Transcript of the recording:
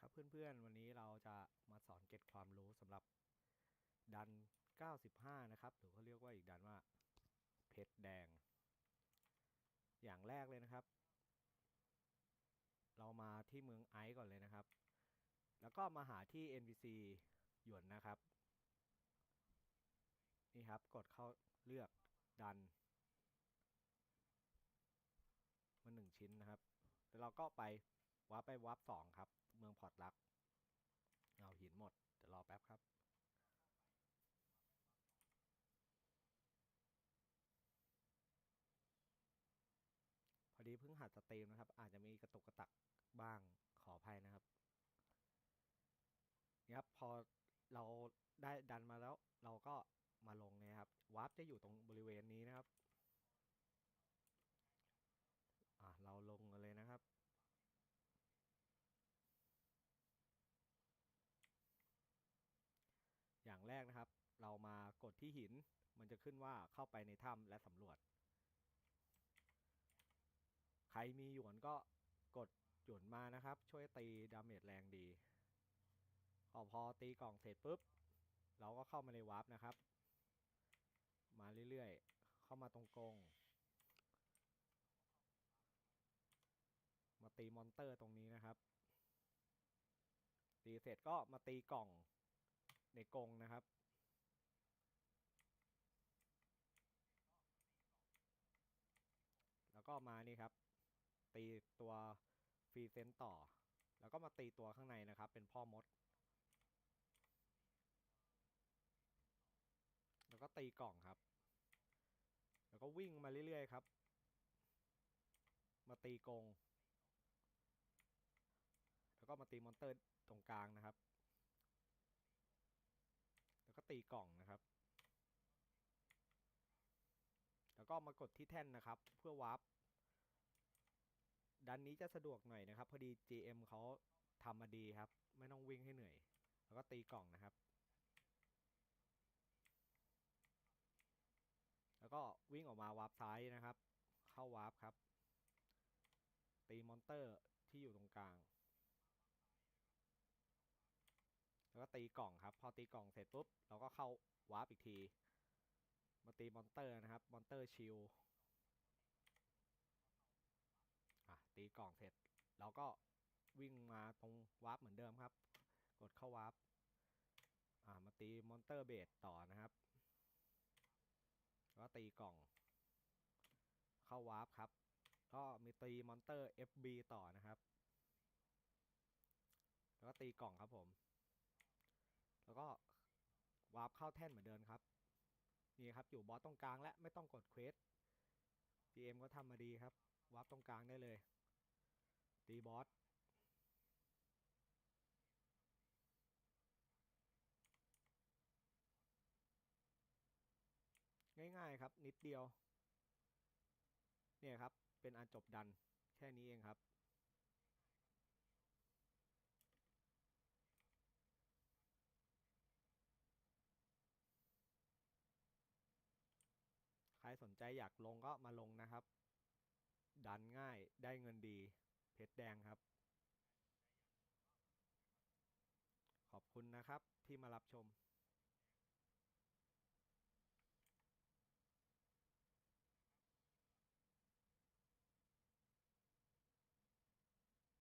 ครับเพื่อนๆ วันนี้เราจะมาสอนเก็ตความรู้สำหรับดัน 95 นะครับ หรือเขาเรียกว่าอีกดันว่าเพชรแดง อย่างแรกเลยนะครับ เรามาที่เมืองไอซ์ก่อนเลยนะครับ แล้วก็มาหาที่ NPC หยวนนะครับ นี่ครับกดเข้าเลือกดัน มาหนึ่งชิ้นนะครับ แล้วเราก็ไป วาร์ปไปวาร์ปสองครับ เมืองพอร์ตลัก เอาหินหมด เดี๋ยวรอแป๊บครับ พอดีเพิ่งหัดสตรีมนะครับ อาจจะมีกระตุกกระตักบ้างขออภัยนะครับนี่ครับพอเราได้ดันมาแล้วเราก็มาลงนะครับวาร์ปจะอยู่ตรงบริเวณนี้นะครับ อะ เราลงกันเลยนะครับ อย่างแร กนะครับ เรามากดที่หิน มันจะขึ้นว่าเข้าไปในถ้ำและสำรวจ ใครมีหยวนก็กดหยวนมานะครับ ช่วยตีดาเมจแรงดีพอพอตีกล่องเสร็จปุ๊บ เราก็เข้ามาในวาร์ปนะครับ มาเรื่อยๆ เข้ามาตรงกง มาตีมอนเตอร์ตรงนี้นะครับ ตีเสร็จก็มาตีกล่อง ในกรงนะครับ แล้วก็มานี่ครับ ตีตัวฟรีเซนต์ต่อ แล้วก็มาตีตัวข้างในนะครับ เป็นพ่อมด แล้วก็ตีกล่องครับ แล้วก็วิ่งมาเรื่อยๆครับ มาตีกรงแล้วก็มาตีมอนเตอร์ตรงกลางนะครับ ตีกล่องนะครับ แล้วก็มากดที่แท่นนะครับ เพื่อวาร์ปดันนี้จะสะดวกหน่อยนะครับ พอดี GM เขาทำมาดีครับ ไม่ต้องวิ่งให้เหนื่อย แล้วก็ตีกล่องนะครับ แล้วก็วิ่งออกมาวาร์ปซ้ายนะครับ เข้าวาร์ปครับ ตีมอนเตอร์ที่อยู่ตรงกลาง แล้วก็ตีกล่องครับ พอตีกล่องเสร็จปุ๊บเราก็เข้าวาร์ปอีกที มาตีมอนเตอร์นะครับ มอนเตอร์ชิลอะตีกล่องเสร็จเราก็วิ่งมาตรงวาร์ปเหมือนเดิมครับ กดเข้าวาร์ปอ่ามาตีมอนเตอร์เบสต่อนะครับ แล้วก็ตีกล่อง เข้าวาร์ปครับ ก็มีตีมอนเตอร์ FB ต่อนะครับ แล้วก็ตีกล่องครับผม แล้วก็วาร์ปเข้าแท่นเหมือนเดิมครับ นี่ครับอยู่บอสตรงกลางและไม่ต้องกดเควส GM ก็ทำมาดีครับ วาร์ปตรงกลางได้เลย ตีบอสง่ายๆครับ นิดเดียว เนี่ยครับ เป็นอันจบดันแค่นี้เองครับ ใคร สนใจอยากลงก็มาลงนะครับ ดันง่ายได้เงินดี เพชรแดงครับ ขอบคุณนะครับที่มารับชม